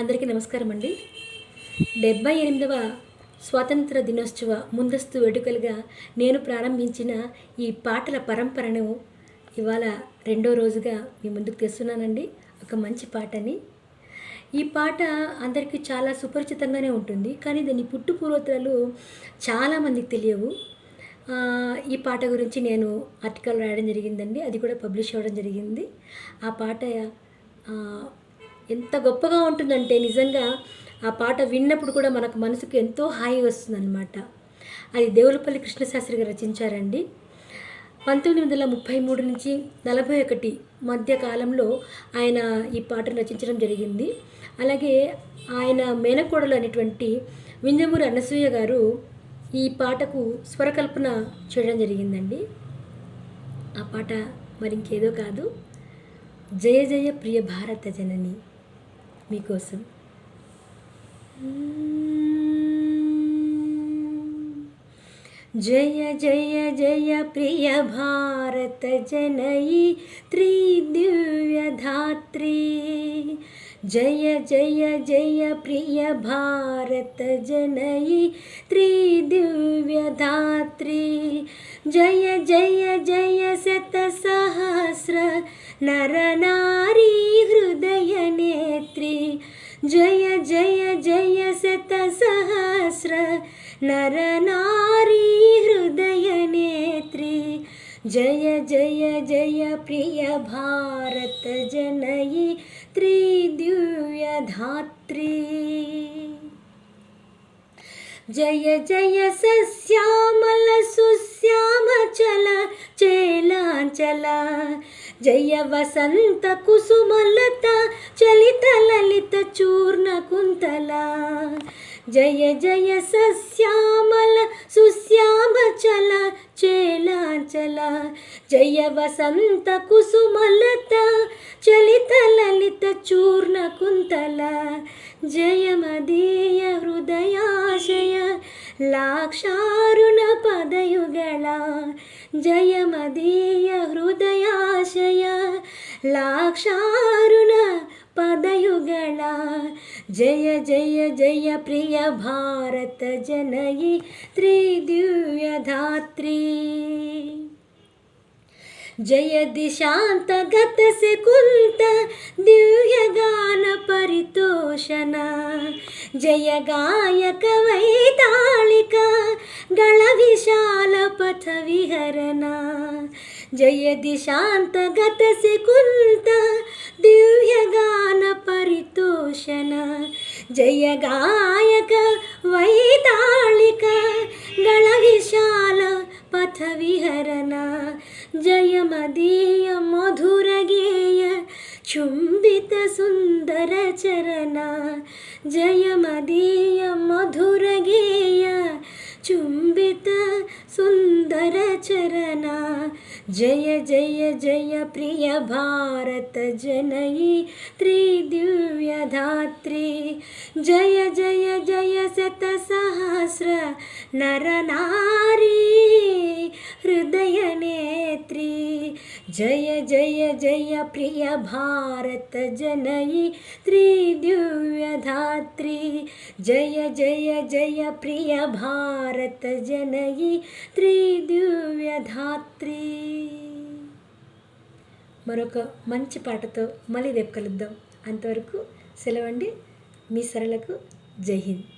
అందరికీ నమస్కారం అండి. డెబ్బై ఎనిమిదవ స్వాతంత్ర దినోత్సవ ముందస్తు వేడుకలుగా నేను ప్రారంభించిన ఈ పాటల పరంపరను ఇవాళ రెండో రోజుగా మీ ముందుకు తెస్తున్నానండి. ఒక మంచి పాటని. ఈ పాట అందరికీ చాలా సుపరిచితంగానే ఉంటుంది. కానీ దీని పుట్టుపూర్వతలు చాలామందికి తెలియవు. ఈ పాట గురించి నేను ఆర్టికల్ రాయడం జరిగిందండి. అది కూడా పబ్లిష్ అవ్వడం జరిగింది. ఆ పాట ఎంత గొప్పగా ఉంటుందంటే నిజంగా ఆ పాట విన్నప్పుడు కూడా మనకు మనసుకు ఎంతో హాయి వస్తుందన్నమాట. అది దేవులపల్లి కృష్ణశాస్త్రి గారు రచించారండి. పంతొమ్మిది వందల ముప్పై మూడు నుంచి నలభై ఒకటి మధ్య కాలంలో ఆయన ఈ పాటను రచించడం జరిగింది. అలాగే ఆయన మేనకోడలు అనేటువంటి వింజమూరి అనసూయ గారు ఈ పాటకు స్వరకల్పన చేయడం జరిగిందండి. ఆ పాట మరి ఇంకేదో కాదు. జయ జయ ప్రియ భారత జనని. మీకోసం. జయ జయ జయ ప్రియ భారత జనయి త్రిదివ్యధాత్రి. జయ జయ జయ ప్రియ భారత జనయి త్రిదివ్యధాత్రి. జయ जय जय जय शतसहस्र नरनारी नरनार हृदयनेत्री जय जय जय प्रिय भारत जनयि त्रिदिव्यधात्री जय जय स श्यामल सुश्यामचल चेलाचल జయ వసంత కుసుమలత చలిత లలిత చూర్ణ కుంతల. జయ జయ సశ్యామల సుశ్యామ చల చేలాంచల. జయ వసంత కుసుమలత చలిత లలిత చూర్ణ కుంతల. జయ మదీయ హృదయాశయ లాక్షారుణ పదయుగళ. జయ మదీయ హృదయ లాక్షారుణ పదయుగళ. జయ జయ జయ ప్రియ భారత జనయి త్రిదివ్యధాత్రి. జయ దిశాంత గత శకుంత దివ్యగాన పరితోషణ. జయ గాయక వైతాళిక గళ విశాల పథ విహరణ. జయ దిశాంతగత శకుంత దివ్యగాన పరితోషణ. జయ గాయక వైతాళిక గళ విశాల పథ విహరణ జయమదీయ మధుర గేయ చుంబిత సుందర చరణ జయమదీయ మధుర గేయ చుంబిత సుందర చరణ జయ జయ జయ ప్రియ భారత జయ జయ జయ జయ జయ జయ ప్రియ భారత జనయి త్రిదివ్యధాత్రి. జయ జయ జయ ప్రియ భారత జనయి త్రిదివ్యధాత్రి. మరొక మంచి పాటతో మళ్ళీ రేపు కలుద్దాం. అంతవరకు సెలవండి. మీ సరళకు జై హింద్.